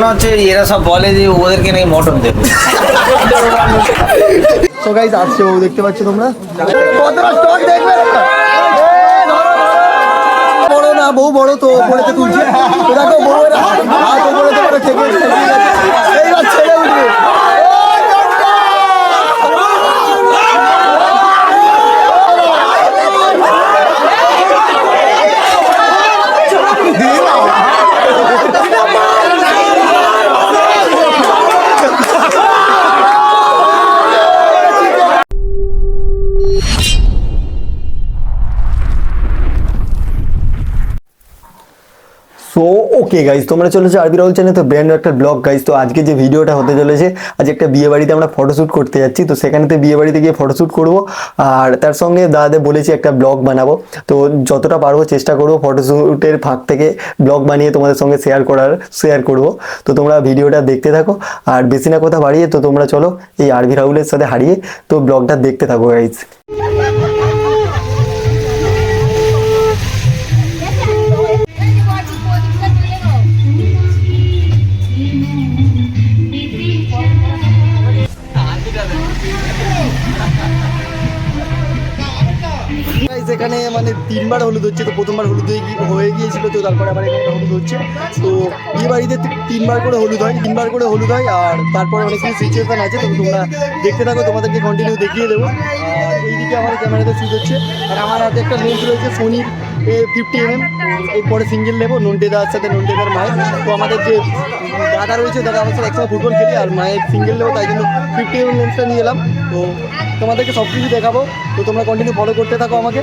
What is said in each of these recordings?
ঘটনা হচ্ছে, এরা সব বলে যে ওদেরকে নাকি মটন দেবো। আসছে ও দেখতে পাচ্ছ তোমরা। বড় না, বউ বড় তো ওপরেতে তুলছে। দেখো বউ হাত ওপরে তোমরা থেকে এইবার ছেড়ে উঠবে সো ওকে গাইজ তোমরা চলেছো আরবি রাহুল চ্যানেল তো ব্র্যান্ড একটা ব্লগ গাইজ তো আজকে যে ভিডিওটা হতে চলেছে, আজ একটা বিয়ে বাড়িতে আমরা ফটোশ্যুট করতে যাচ্ছি, তো সেখানেতে বিয়ে বাড়িতে গিয়ে ফটোশ্যুট করব, আর তার সঙ্গে দাদাদের বলেছি একটা ব্লগ বানাবো, তো যতটা পারব চেষ্টা করব ফটোশ্যুটের ফাঁক থেকে ব্লগ বানিয়ে তোমাদের সঙ্গে শেয়ার করার শেয়ার করব, তো তোমরা ভিডিওটা দেখতে থাকো, আর বেশি না কথা বাড়িয়ে, তো তোমরা চলো এই আরবি রাহুলের সাথে হারিয়ে, তো ব্লগটা দেখতে থাকো গাইজ তিনবার হলুদ হচ্ছে, তো প্রথমবার হলুদ হয়ে গিয়ে- গিয়েছিল, তো তারপরে আবার এখানে হলুদ হচ্ছে। তো বিয়ে বাড়িতে তিনবার করে হলুদ হয়, তিনবার করে হলুদ হয়, আর তারপরে অনেক কিছু সিচুয়েশন আছে, তো তোমরা দেখতে থাকো, তোমাদেরকে কন্টিনিউ দেখিয়ে দেবো। আর এইদিকে আমার ক্যামেরাতে শুট হচ্ছে, আর আমার হাতে একটা লেন্স রয়েছে সোনির এ ফিফটি এম এরপরে সিঙ্গেল নেব নন্টেদার সাথে নন্টেদার মায়ের। তো আমাদের যে দাদা রয়েছে, দাদা আমার সাথে একসঙ্গে ফুটবল খেলি, আর মায়ের সিঙ্গেল নেব, তাই জন্য ফিফটি এম লেন্সটা নিয়ে এলাম। তো তোমাদেরকে সব কিছু দেখাবো, তো তোমরা কন্টিনিউ ফলো করতে থাকো আমাকে।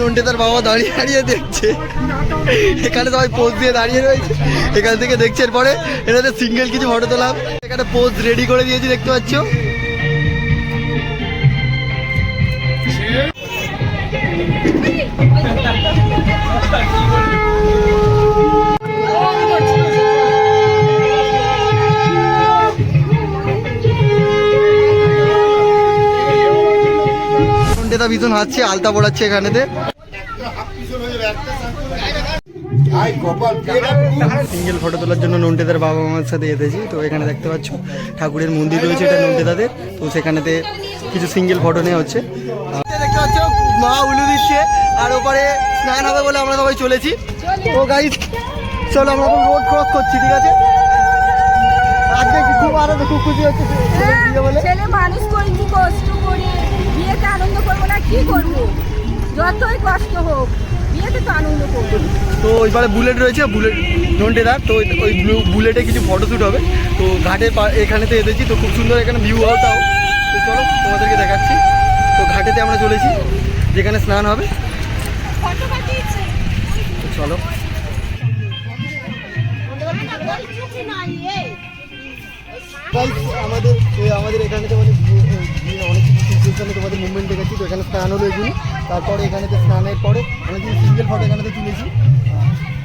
নন্টে তার বাবা দাঁড়িয়ে দাঁড়িয়ে দেখছে। এখানে সবাই পোজ দিয়ে দাঁড়িয়ে রয়েছে। এখান থেকে দেখছে এরপরে এটাতে সিঙ্গেল কিছু ফটো তোলাম। এখানে পোজ রেডি করে দিয়েছি, দেখতে পাচ্ছ? নন্টেদা ভীষণ হাসছে আলতা পড়াচ্ছে এখানেতে। সিঙ্গেল ফটো তোলার জন্য নন্টেদার বাবা মামার সাথে এসেছি তো এখানে দেখতে পাচ্ছ ঠাকুরের মন্দির রয়েছে এটা নন্টেদাদের। তো সেখানেতে কিছু সিঙ্গেল ফটো নেওয়া হচ্ছে। দেখতে পাচ্ছ মা উলু দিচ্ছে আর ওপারে স্নান হবে বলে আমরা সবাই চলেছি। তো গাইজ চলো আমরা রোড ক্রস করছি ঠিক আছে? আজকে কি খুব আনন্দ খুব খুশি হচ্ছে বলে। ছেলে মানুষ করি কি কষ্ট করি বিয়েতে আনন্দ করব না কি করব? যতই কষ্ট হোক বিয়েতে তো আনন্দ করব। তো ওইবারে বুলেট রয়েছে বুলেট নন্টেদার তো ওই- ওই ব্লু- বুলেটে কিছু ফটোশ্যুট হবে। তো ঘাটের পা- এখানেতে এসেছি তো খুব সুন্দর এখানে ভিউ হওয়াটাও তো চলো তোমাদেরকে দেখাচ্ছি। তো ঘাটেতে আমরা চলেছি যেখানে স্নান হবে। চলো। আমাদের আমাদের এখানে তো মানে অনেক তোমাদের মুভমেন্ট দেখেছি, তো এখানে স্নান হলো এগুলো। তারপরে এখানেতে স্নানের পরে অনেক কিছু সিঙ্গেল ফটো এখানেতে তুলেছি।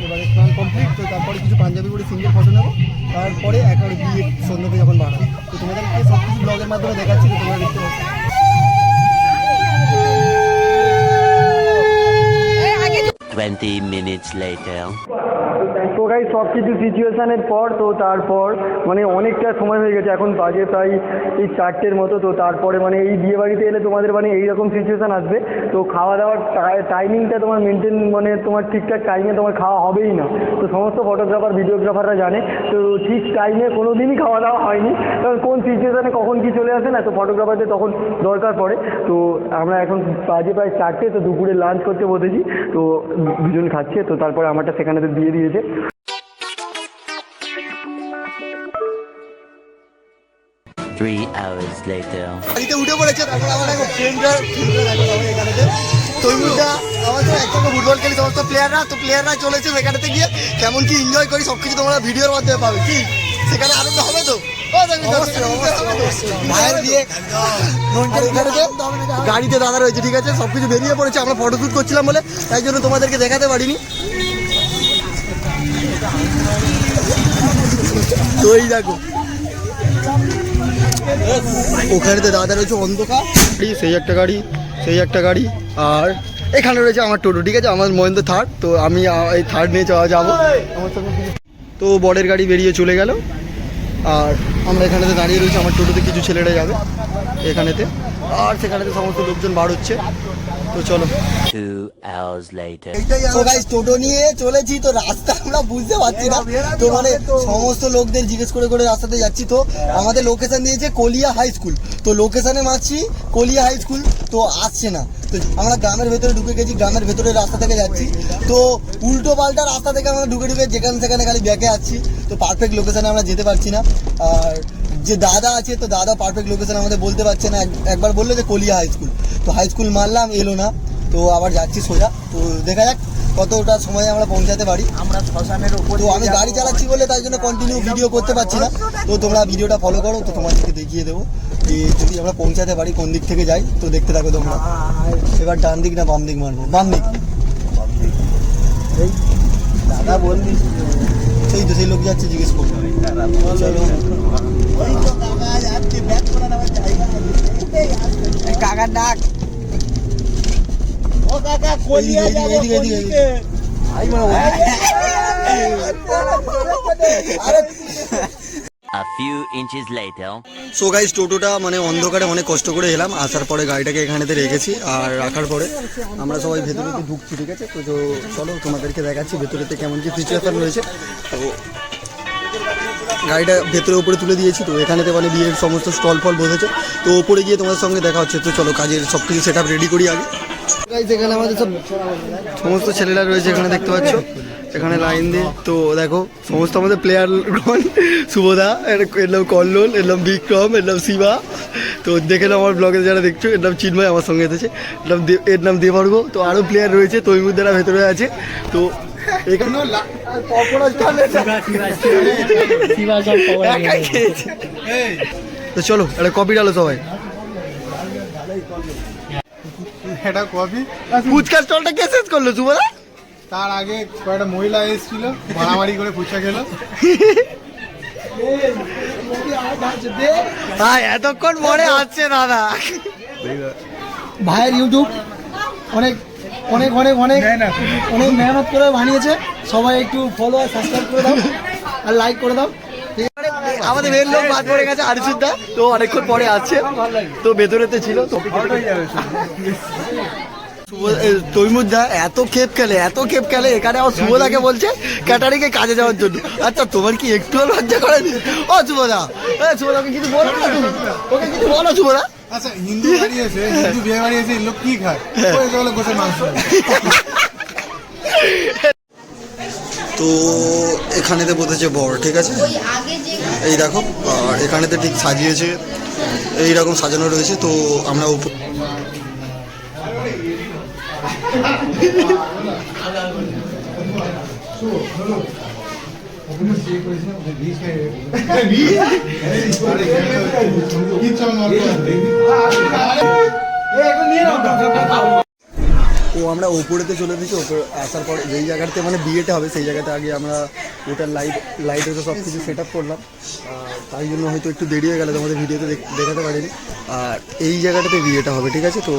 এবারে স্নান কমপ্লিট তো তারপরে কিছু পাঞ্জাবি পরে সিঙ্গেল ফটো নেব। তারপরে একেবারে বিয়ে সন্ধ্যাতে যখন বানাবো তো তোমাদেরকে সব কিছু ব্লগের মাধ্যমে দেখাচ্ছি, তো তোমরা দেখতে Twenty minutes later. গাই সব কিছু সিচুয়েশানের পর তো তারপর মানে অনেকটা সময় হয়ে গেছে। এখন বাজে প্রায় এই চারটের মতো তো তারপরে মানে এই বিয়ে বাড়িতে এলে তোমাদের মানে এইরকম সিচুয়েশান আসবে। তো খাওয়া দাওয়ার টাইমিংটা তোমার মেনটেন মানে তোমার ঠিকঠাক টাইমে তোমার খাওয়া হবেই না। তো সমস্ত ফটোগ্রাফার ভিডিওগ্রাফাররা জানে। তো ঠিক টাইমে কোনো দিনই খাওয়া দাওয়া হয়নি। কারণ কোন সিচুয়েশানে কখন কি চলে আসে না, তো ফটোগ্রাফারদের তখন দরকার পড়ে। তো আমরা এখন বাজে প্রায় চারটে, তো দুপুরে লাঞ্চ করতে বসেছি। তো দুজন খাচ্ছে, তো তারপরে আমারটা সেখানে তো দিয়ে দিয়েছে। Three hours later. গাড়িতে উঠে পড়েছে তারপর আমার এখন ফ্রেন্ডরা এখানেতে তৈমুরটা আমার তো একসঙ্গে ফুটবল খেলি সমস্ত প্লেয়াররা তো প্লেয়াররা চলেছে সেখানেতে গিয়ে কেমন কি এনজয় করি সব কিছু তোমরা ভিডিওর মাধ্যমে পাবে কি? সেখানে আনন্দ হবে তো? গাড়িতে দাদা রয়েছে ঠিক আছে? সব কিছু বেরিয়ে পড়েছে আমরা ফটো শ্যুট করছিলাম বলে তাই জন্য তোমাদেরকে দেখাতে পারিনি। তো এই দেখো ওখানে তো দাদা রয়েছে অন্ধকার। গাড়ি, সেই একটা গাড়ি সেই একটা গাড়ি আর এখানে রয়েছে আমার টোটো ঠিক আছে? আমার মহেন্দ্র থার্ড তো আমি এই থার্ড নিয়ে যাওয়া যাব। তো বরের গাড়ি বেরিয়ে চলে গেল। আর আমরা এখানেতে দাঁড়িয়ে রয়েছি আমার টোটোতে কিছু ছেলেরা যাবে এখানেতে। আর সেখানেতে সমস্ত লোকজন বার হচ্ছে। তো চলো। Two hours later. তো গাইস টোটো নিয়ে চলেছি তো রাস্তা আমরা বুঝতে পারছি না। তো মানে সমস্ত লোকদের জিজ্ঞেস করে করে রাস্তাতে যাচ্ছি তো আমাদের লোকেশন দিয়েছে কলিয়া হাই স্কুল তো লোকেশনে মারছি কলিয়া হাই স্কুল তো আসছে না। তো আমরা গ্রামের ভেতরে ঢুকে গেছি গ্রামের ভেতরে রাস্তা থেকে যাচ্ছি। তো উল্টো পাল্টা রাস্তা থেকে আমরা ঢুকে ঢুকে যেখানে সেখানে খালি ব্যাকে আছি। তো পারফেক্ট লোকেশনে আমরা যেতে পারছি না। আর যে দাদা আছে তো দাদা পারফেক্ট লোকেশন আমাদের বলতে পারছে না। এক- একবার বলল যে কলিয়া হাই স্কুল তো হাই স্কুল মারলাম এলো না। তো আবার যাচ্ছি সোজা। তো দেখা যাক কতটা সময় আমরা পৌঁছাতে পারি। আমরা শ্মশানের উপর তো আমি গাড়ি চালাচ্ছি বলে তাই জন্য কন্টিনিউ ভিডিও করতে পারছি না। তো তোমরা ভিডিওটা ফলো করো তো তোমাদেরকে দেখিয়ে দেবো। যে যদি আমরা পৌঁছাতে পারি কোন দিক থেকে যাই তো দেখতে থাকো তোমরা। এবার ডান দিক না বাম দিক মারবো? বাম দিক। দাদা বলবি সেই লোক যাচ্ছে জিজ্ঞেস করব কাকার ডাক। আরে A few inches later. So guys টোটোটা মানে অন্ধকারে অনেক কষ্ট করে এলাম। আসার পরে গাড়িটাকে এখানেতে রেখেছি আর রাখার পরে আমরা সবাই ভেতরেতে ঢুকছি, ঠিক আছে? তো চলো তোমাদেরকে দেখাচ্ছি ভেতরেতে কেমন কি সিচুয়েশন রয়েছে। তো গাড়িটা ভেতরে উপরে তুলে দিয়েছি, তো এখানেতে মানে বিয়ের সমস্ত স্টল ফল বসেছে। তো ওপরে গিয়ে তোমাদের সঙ্গে দেখা হচ্ছে। তো চলো, কাজের সব কিছু সেট রেডি করি আগে। এখানে আমাদের সব সমস্ত ছেলেরা রয়েছে, এখানে দেখতে পাচ্ছ। এখানে লাইন দিয়ে তো দেখো সমস্ত আমাদের প্লেয়ার শুভদা এর নাম কল্লোল এর নাম বিক্রম এর নাম শিবা। তো দেখে নাও আমার ব্লগে যারা দেখছ এর নাম চিন্ময় আমার সঙ্গে এসেছে। এর নাম এর নাম দেবার্গ। তো আরও প্লেয়ার রয়েছে তৈমুদ্দারা ভেতরে আছে। তো এখানেও একাই তো চলো একটা কপি ডালো সবাই। এটা কপি ফুচকা স্টলটা কে শেষ করল শুভদা তার আগে কয়েকটা মহিলা এসেছিল মারামারি করে ফুচকা খেলো। হ্যাঁ এতক্ষণ পরে আসছে দাদা। ভাইয়ের ইউটিউব অনেক অনেক অনেক অনেক অনেক মেহনত করে বানিয়েছে। সবাই একটু ফলো আর সাবস্ক্রাইব করে দাও আর লাইক করে দাও। আমাদের মেয়ের লোক বাদ পড়ে গেছে আরিসুদ্দা। তো অনেকক্ষণ পরে আছে। তো ভেতরেতে ছিল তো তৈমুদ্দা এত খেপ খেলে এত খেপ খেলে এখানে আমার শুভদাকে বলছে ক্যাটারিংয়ে কাজে যাওয়ার জন্য। আচ্ছা তোমার কি একটু লজ্জা করেনি? ও শুভদা এ শুভদাকে কিছু বলো না তুমি? ওকে কিছু বলো শুভদা। আচ্ছা হিন্দু বাড়ি এসে হিন্দু বিয়ে বাড়ি এসে লোক কি খায়? ওই হলো মাংস। তো এখানেতে বসেছে বর ঠিক আছে? এই দেখো আর এখানেতে ঠিক সাজিয়েছে এইরকম সাজানো রয়েছে তো আমরা কিচ্ছু আমার ওপরেতে চলে এসেছি, ওপরে আসার পর যেই জায়গাতে মানে বিয়েটা হবে, সেই জায়গাতে আগে আমরা ওটার লাইট লাইট হয়তো সব কিছু সেট আপ করলাম তাই জন্য হয়তো একটু দেরি হয়ে গেল তোমাদের ভিডিওতে দেখাতে পারিনি। আর এই জায়গাটাতে বিয়েটা হবে, ঠিক আছে? তো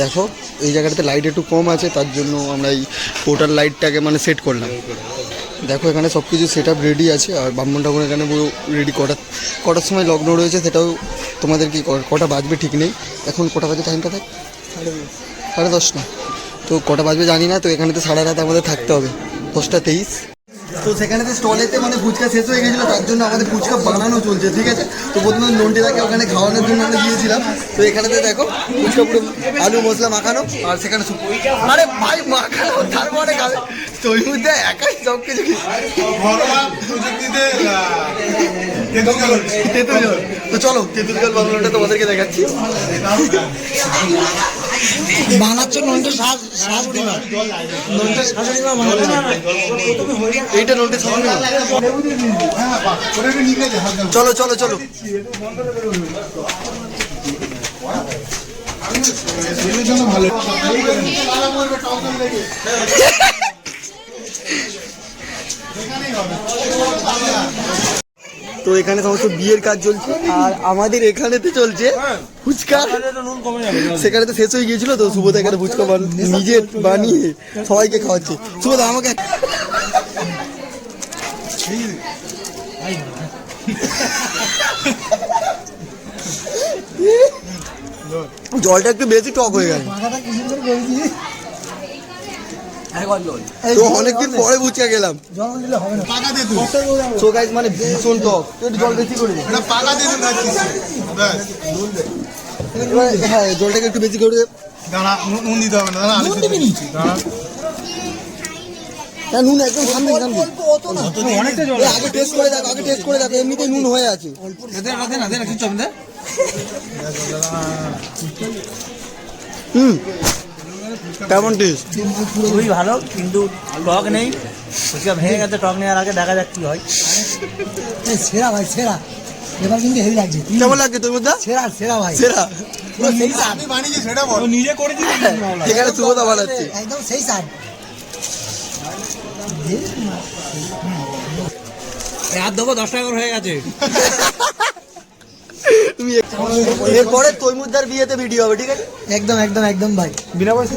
দেখো, এই জায়গাটাতে লাইট একটু কম আছে, তার জন্য আমরা এই ওটার লাইটটাকে মানে সেট করলাম। দেখো, এখানে সব কিছু সেট রেডি আছে, আর ব্রাহ্মণ ঠাকুর এখানে পুরো রেডি কটা, কটার সময় লগ্ন রয়েছে সেটাও তোমাদের কি কটা বাজবে ঠিক নেই। এখন কটা বাজে টাইমটা দেখ? সাড়ে দশটা তো কটা বাজবে জানি না, তো এখানে তো সারা রাত আমাদের থাকতে হবে। দশটা তেইশ। তো সেখানে তো স্টলেতে মানে ফুচকা শেষ হয়ে গেছিল, তার জন্য আমাদের ফুচকা বানানো চলছে, ঠিক আছে? তো প্রথমে নন্টিদাকে ওখানে খাওয়ানোর জন্য আমরা গিয়েছিলাম তো এখানেতে দেখো, ফুচকা পুরো আলু মশলা মাখানো, আর সেখানে আরে ভাই, মাখানো তারপরে খাবে ওই মধ্যে একাই সব কিছু তেঁতুল। তো চলো, তেঁতুল জল বানানোটা তোমাদেরকে দেখাচ্ছি। বানাচ্ছে নন্টে মা নন্টে বানাচ্ছে এইটা নোটে সবাই বাহ, ওটা একটু নিয়ে গেছে হালকা চলো চলো চলো। ভালো তো এখানে সমস্ত বিয়ের কাজ চলছে, আর আমাদের এখানেতে চলছে ফুচকা। সেখানে তো শেষ হয়ে গিয়েছিল তো সুবোধা এখানে ফুচকা বান- নিজে বানিয়ে সবাইকে খাওয়াচ্ছে। সুবোধা আমাকে জলটা একটু বেশি টক হয়ে গেল মাথাটা কি সুন্দর করেছি তো অনেকদিন পরে বুঝে গেলাম। জল দিলে হবে না পাকা দে তুই সো গাইজ মানে ভীষণ টক। তো একটু জল বেশি করে এটা পাকা দে তুই খাচ্ছিস হ্যাঁ জলটাকে একটু বেশি করে দাঁড়া নুন দিতে হবে না দাঁড়া আলু দিবি নি? দাঁড়া হ্যাঁ নুন একদম সামনে সামনে না অনেকটা এ, আগে টেস্ট করে দেখো আগে টেস্ট করে দেখো এমনিতেই নুন হয়ে আছে। না কিছু সম্ভে হুম। কেমন টেস্ট খুবই ভালো কিন্তু টক নেই। ফুচকা ভেঙে গেছে টক নেওয়ার আগে দেখা যাক কি হয়। সেরা ভাই সেরা। এবার কিন্তু হেভি লাগছে। কেমন লাগছে তোর মধ্যে? সেরা সেরা ভাই। সেরা। পুরো সেই স্বাদ। আমি বানিয়েছি সেটা বল। নিজে করেছি এখানে সুবোধা বানাচ্ছে একদম সেই স্বাদ। আর দেবো দশ টাকা করে হয়ে গেছে। তুমি এরপরে তৈমুদ্দার বিয়েতে ভিডিও হবে ঠিক আছে? একদম একদম একদম ভাই। বিনা পয়সা?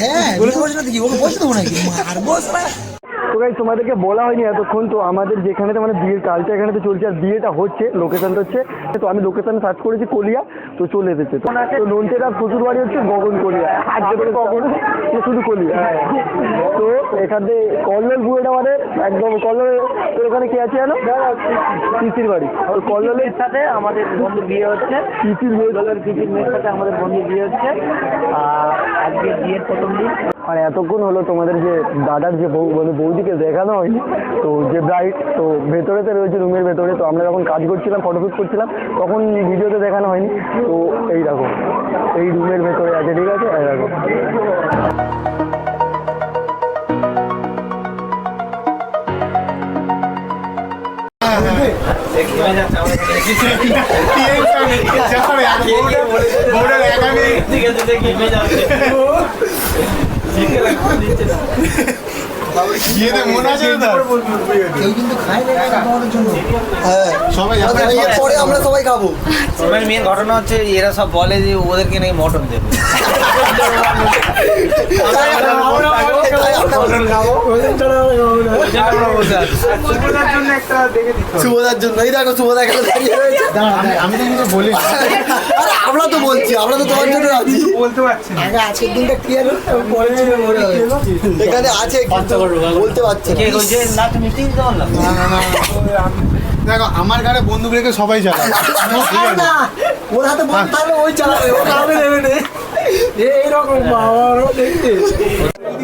হ্যাঁ বলে বসে না দেখি ওকে বসে দেবো নাকি? মারবো। তো গাইজ তোমাদেরকে বলা হয়নি এতক্ষণ তো আমাদের যেখানেতে মানে বিয়ের কালটা এখানে তো চলছে আর বিয়েটা হচ্ছে লোকেশনটা হচ্ছে তো আমি লোকেশন সার্চ করেছি কলিয়া তো চলে এসেছে। তো নন্টেরা শ্বশুর বাড়ি হচ্ছে গগন কলিয়া থেকে গগন। শুধু কলিয়া। এখানে কল্লোল বুয়েটা মানে একদম কল্লোল তো ওখানে কে আছে জানো? পিসির বাড়ি। আর কল্লোলের সাথে আমাদের বন্ধু বিয়ে হচ্ছে। পিসির বিয়ে কল্লোল পিসির মেয়ের সাথে আমাদের বন্ধু বিয়ে হচ্ছে। আর আজকে বিয়ের প্রথম দিন। আর এতক্ষণ হলো তোমাদের যে দাদার যে বউ মানে বৌদিকে দেখানো হয়নি তো যে ব্রাইড তো ভেতরেতে রয়েছে রুমের ভেতরে তো আমরা যখন কাজ করছিলাম ফটোশ্যুট করছিলাম তখন ভিডিওতে দেখানো হয়নি। তো এই দেখো এই রুমের ভেতরে আছে ঠিক আছে? এই দেখো। আমরা সবাই খাব। মেন ঘটনা হচ্ছে এরা সব বলে যে ওদেরকে নাকি মটন দেবে। শুভদার জন্য এই দেখো এখানে দাঁড়িয়ে রয়েছে। আমি তো কিছু বলি আরে আমরা তো বলছি আমরা তো তোমার জন্য আছি আগে আজকের দিনটা ক্লিয়ার হোক পরে দিনে মনে এখানে আছে বলতে পারছে না। কে কইছে না তুমি মিষ্টি দিতে না, না, না, দেখো আমার ঘরে বন্দুক রেখে সবাই চালায়। ওর হাতে ওই চালাবে ও কামে নেবে নে। এইরকম বাবারও দেখতে।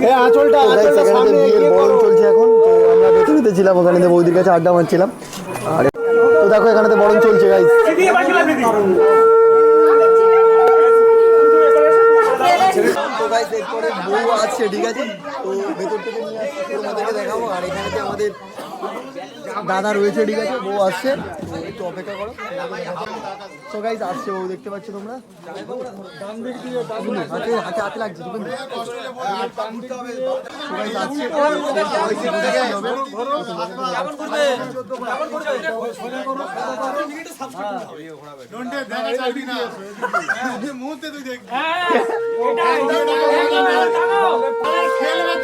এই আঁচলটা আঁচলটা সামনে বিয়ের বরণ চলছে এখন তো আমরা ভেতরেতে ছিলাম ওখানে বৌদির কাছে আড্ডা মারছিলাম। আর তো দেখো এখানে তো বরণ চলছে গাইস আছে ঠিক আছে? তো ভেতর থেকে নিয়ে আসছি তোমাদেরকে দেখাবো। আর এখানে আমাদের দাদা রয়েছে ঠিক আছে বউ আসছে। একটু অপেক্ষা করো। তো গাইস আসছে বউ দেখতে পাচ্ছ তোমরা? হাতে হাতে হাতে লাগছে দেখা মুহূর্তে তুই খেলবে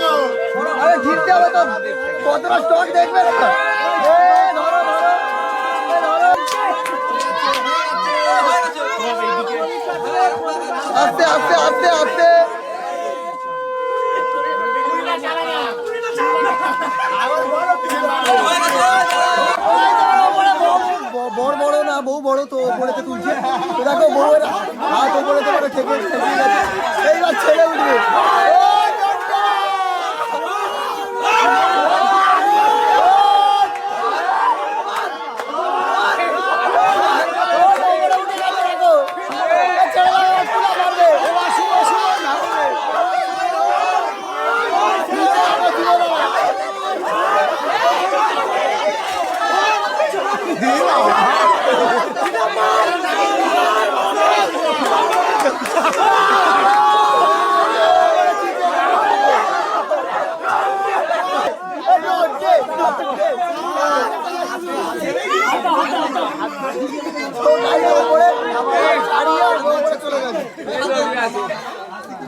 হবে তো। কতটা স্টক দেখবে না। আস্তে আস্তে আস্তে আস্তে। বড় বড় না, বউ বড় তো ওপরেতে তুলছে। দেখো বউয়ের হাত ওপরে তো গেছে। এইবার ছেলে উঠবে।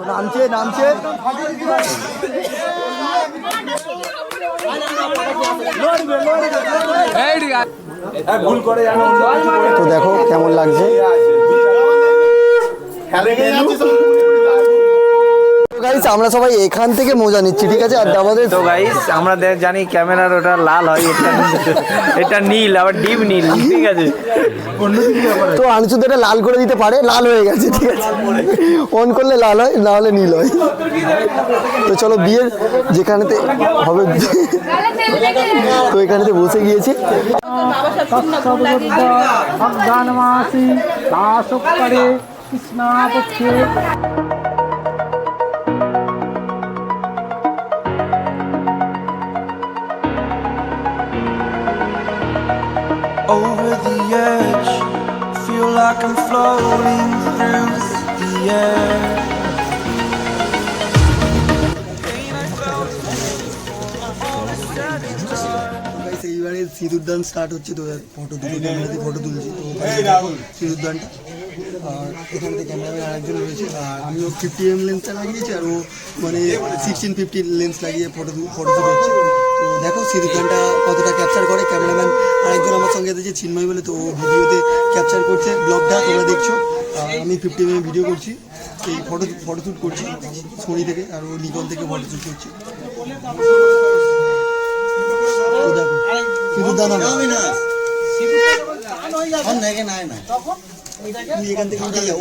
নামছে নামছে। তো দেখো কেমন লাগছে। গাইস আমরা সবাই এখান থেকে মজা নিচ্ছি ঠিক আছে? আর আমাদের তো গাইস আমরা দেখ- জানি ক্যামেরার ওটা লাল হয় এটা এটা নীল আবার ডিপ নীল ঠিক আছে? তো আনসুদ এটা লাল করে দিতে পারে লাল হয়ে গেছে ঠিক আছে? অন করলে লাল হয় না হলে নীল হয়। তো চলো বিয়ের যেখানেতে হবে তো এখানেতে বসে গিয়েছি। কৃষ্ণাপক্ষে। Like I'm floating through the air. এইবারে সিঁদুরদান স্টার্ট হচ্ছে তো ফটো দুটো ক্যামেরাতে ফটো তুলছি। তো সিঁদুরদানটা। আর এখান থেকে ক্যামেরাম্যান আরেকজন রয়েছে। আর আমিও ফিফটি এম লেন্সটা লাগিয়েছি আর ও মানে সিক্সটিন ফিফটি লেন্স লাগিয়ে ফটো ফটো তুলছে। তো দেখো সিঁদুরদানটা কতটা ক্যাপচার করে। ক্যামেরাম্যান আরেকজন সঙ্গে এসেছে চিন্ময় বলে, তো ও ভিডিওতে ক্যাপচার করছে ব্লগটা তোমরা দেখছ। আমি ফিফটি এম ভিডিও করছি, এই ফটো ফটো শ্যুট করছি সোনি থেকে, আর ও নিকন থেকে ফটো শ্যুট করছি। তো দেখো সিঁদুরদান হবে এখান থেকে যাও।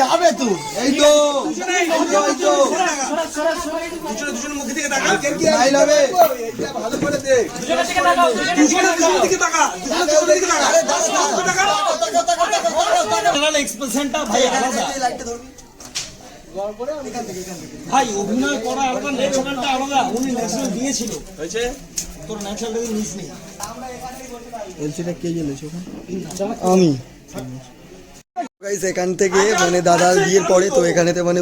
যাবে তো। এই তো ভাই অভিনয় করা আলাদা আলাদা। উনি দিয়েছিল। হয়েছে? তোর ন্যাচারালটা মিস নেই এলসিটা কে জ্বলেছে আমি। গাইস এখান থেকে মানে দাদার বিয়ের পরে তো এখানেতে মানে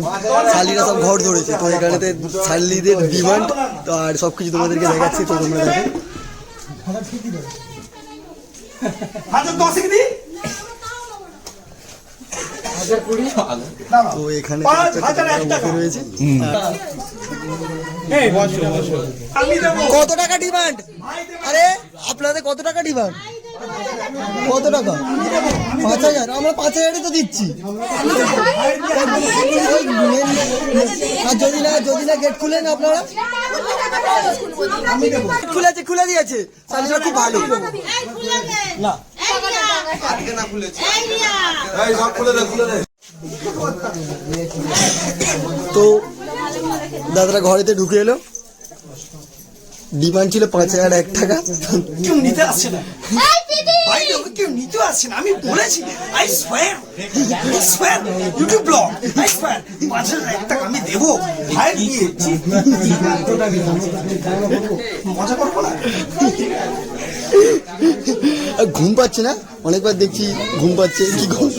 শালিরা সব ঘর ধরেছে। তো এখানেতে শালিদের ডিমান্ড তো আর সব কিছু তোমাদেরকে দেখাচ্ছি তো তোমরা দেখো। তো এখানে রয়েছে। কত টাকা ডিমান্ড? আরে আপনাদের কত টাকা ডিমান্ড? কত টাকা? পাঁচ হাজার। আমরা পাঁচ হাজারই তো দিচ্ছি। আর যদি না যদি না গেট খুলেন আপনারা। খুলেছে খুলে দিয়েছে। শালিরা খুব ভালো। তো দাদারা ঘরেতে ঢুকে এলো। ডিমান্ড ছিল পাঁচ হাজার এক টাকা। কেউ নিতে আসছে না। কেউ নিতে আসছে না। আমি বলেছি I swear I swear YouTube blog I swear পাঁচ হাজার এক টাকা আমি দেবো। মজা করব না? আর ঘুম পাচ্ছে না? অনেকবার দেখছি ঘুম পাচ্ছে। কি ঘুম?